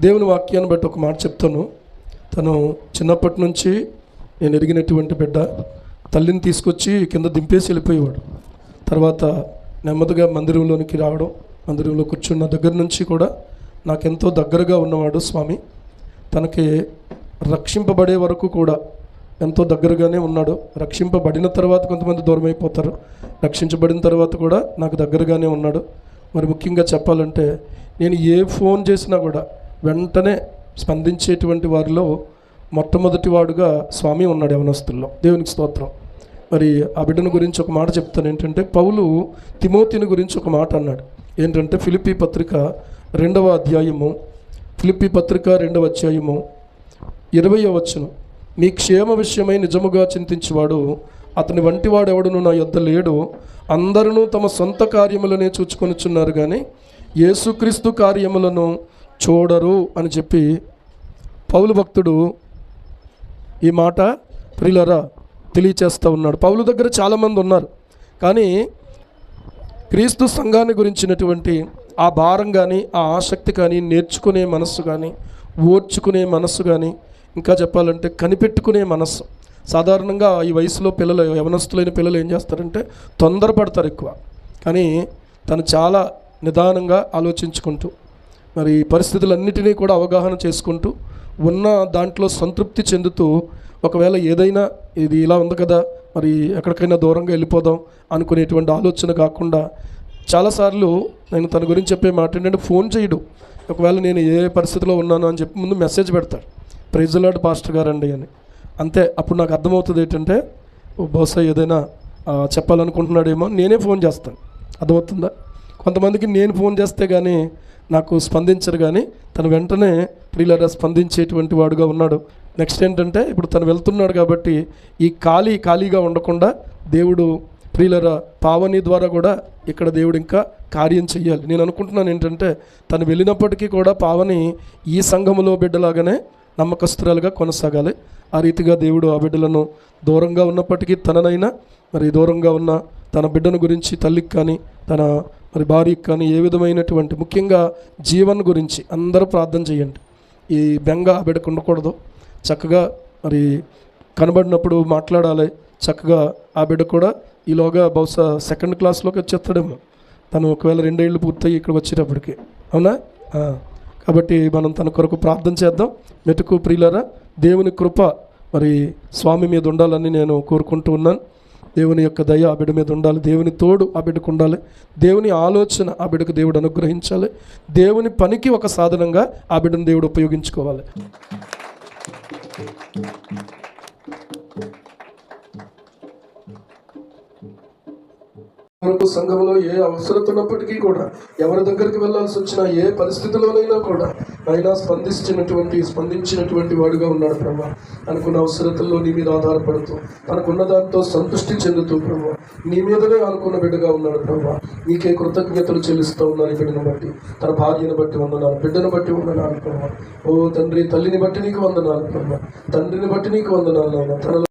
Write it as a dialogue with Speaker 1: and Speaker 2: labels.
Speaker 1: దేవుని వాక్యాన్ని బట్టి ఒక మాట చెప్తాను. తను చిన్నప్పటి నుంచి నేను ఎరిగినటువంటి బిడ్డ. తల్లిని తీసుకొచ్చి కింద దింపేసి వెళ్ళిపోయేవాడు. తర్వాత నెమ్మదిగా మందిరంలోనికి రావడం మందిరంలో కూర్చున్న దగ్గర నుంచి కూడా నాకెంతో దగ్గరగా ఉన్నవాడు స్వామి. తనకి రక్షింపబడే వరకు కూడా ఎంతో దగ్గరగానే ఉన్నాడు. రక్షింపబడిన తర్వాత కొంతమంది దూరం అయిపోతారు. రక్షించబడిన తర్వాత కూడా నాకు దగ్గరగానే ఉన్నాడు. మరి ముఖ్యంగా చెప్పాలంటే నేను ఏ ఫోన్ చేసినా కూడా వెంటనే స్పందించేటువంటి వారిలో మొట్టమొదటి వాడుగా స్వామి ఉన్నాడు యవనస్తుల్లో. దేవునికి స్తోత్రం. మరి ఆ బిడ్డను గురించి ఒక మాట చెప్తాను. ఏంటంటే పౌలు తిమోతిని గురించి ఒక మాట అన్నాడు. ఏంటంటే ఫిలిపి పత్రిక రెండవ అధ్యాయము ఫిలిపి పత్రిక రెండవ అధ్యాయము ఇరవయో వచ్చును మీ క్షేమ విషయమై నిజముగా చింతించేవాడు అతని వంటివాడు ఎవడును నా యొద్ద లేడు. అందరూ తమ సొంత కార్యములనే చూచుకొనిచున్నారు కానీ యేసుక్రీస్తు కార్యములను చూడరు అని చెప్పి పౌలు భక్తుడు ఈ మాట ప్రియులరా తెలియచేస్తూ ఉన్నాడు. పౌలు దగ్గర చాలామంది ఉన్నారు. కానీ క్రీస్తు సంఘాన్ని గురించినటువంటి ఆ భారం కానీ ఆ ఆసక్తి కానీ నేర్చుకునే మనస్సు కానీ ఓర్చుకునే మనస్సు కానీ ఇంకా చెప్పాలంటే కనిపెట్టుకునే మనస్సు. సాధారణంగా ఈ వయసులో పిల్లలు యవనస్తులైన పిల్లలు ఏం చేస్తారంటే తొందరపడతారు ఎక్కువ. కానీ తను చాలా నిదానంగా ఆలోచించుకుంటూ మరి పరిస్థితులన్నిటినీ కూడా అవగాహన చేసుకుంటూ ఉన్న దాంట్లో సంతృప్తి చెందుతూ ఒకవేళ ఏదైనా ఇది ఇలా ఉంది కదా మరి ఎక్కడికైనా దూరంగా వెళ్ళిపోదాం అనుకునేటువంటి ఆలోచన కాకుండా చాలాసార్లు నేను తన గురించి చెప్పే మాట ఏంటంటే ఫోన్ చేయడు. ఒకవేళ నేను ఏ పరిస్థితిలో ఉన్నాను అని చెప్పి ముందు మెసేజ్ పెడతాడు. ప్రైజులాడ్ పాస్టర్ గారండి అని. అంతే అప్పుడు నాకు అర్థమవుతుంది ఏంటంటే ఓ బహుశా ఏదైనా చెప్పాలనుకుంటున్నాడేమో నేనే ఫోన్ చేస్తాను. అర్థమవుతుందా? కొంతమందికి నేను ఫోన్ చేస్తే కానీ నాకు స్పందించరు కానీ తను వెంటనే ప్రియులరా స్పందించేటువంటి వాడుగా ఉన్నాడు. నెక్స్ట్ ఏంటంటే ఇప్పుడు తను వెళ్తున్నాడు కాబట్టి ఈ ఖాళీ ఖాళీగా ఉండకుండా దేవుడు ప్రియులరా పావని ద్వారా కూడా ఇక్కడ దేవుడు ఇంకా కార్యం చెయ్యాలి. నేను అనుకుంటున్నాను ఏంటంటే తను వెళ్ళినప్పటికీ కూడా పావని ఈ సంఘములో బిడ్డలాగానే నమ్మకస్తురాలుగా కొనసాగాలి. ఆ రీతిగా దేవుడు ఆ బిడ్డలను దూరంగా ఉన్నప్పటికీ తననైనా మరి దూరంగా ఉన్న తన బిడ్డను గురించి తల్లికి కానీ తన మరి భార్యకి కానీ ఏ విధమైనటువంటి ముఖ్యంగా జీవన్ గురించి అందరూ ప్రార్థన చేయండి. ఈ బెంగ ఆ బిడ్డకు ఉండకూడదు చక్కగా మరి కనబడినప్పుడు మాట్లాడాలి. చక్కగా ఆ బిడ్డ కూడా ఈలోగా బహుశా సెకండ్ క్లాస్లోకి వచ్చేస్తాడేమో. తను ఒకవేళ రెండేళ్ళు పూర్తయి ఇక్కడ వచ్చేటప్పటికి. అవునా? కాబట్టి మనం తన కొరకు ప్రార్థన చేద్దాం. మెటుకు ప్రియులరా దేవుని కృప మరి స్వామి మీద ఉండాలని నేను కోరుకుంటూ ఉన్నాను. దేవుని యొక్క దయ ఆ బిడ్డ మీద ఉండాలి. దేవుని తోడు ఆ బిడ్డకు ఉండాలి. దేవుని ఆలోచన ఆ బిడ్డకు దేవుడు అనుగ్రహించాలి. దేవుని పనికి ఒక సాధనంగా ఆ బిడ్డను దేవుడు ఉపయోగించుకోవాలి. మనకు సంఘంలో ఏ అవసరత ఉన్నప్పటికీ కూడా ఎవరి దగ్గరికి వెళ్ళాల్సి వచ్చినా ఏ పరిస్థితిలోనైనా కూడా అయినా స్పందించినటువంటి స్పందించినటువంటి వాడుగా ఉన్నాడు ప్రభా. అనుకున్న అవసరతల్లో నీ మీద ఆధారపడుతూ తనకున్న దాంతో సంతృష్టి చెందుతూ ప్రభా. నీ మీదనే అనుకున్న బిడ్డగా ఉన్నాడు ప్రభా. నీకే కృతజ్ఞతలు చెల్లిస్తూ ఉన్నాను ఈ బిడ్డను బట్టి. తన భార్యను బట్టి వందనాలు బిడ్డను బట్టి వందనాలు ప్రభా. ఓ తండ్రి తల్లిని బట్టి నీకు వందనాలు ప్రభా. తండ్రిని బట్టి నీకు వందనాలు నాయన. తన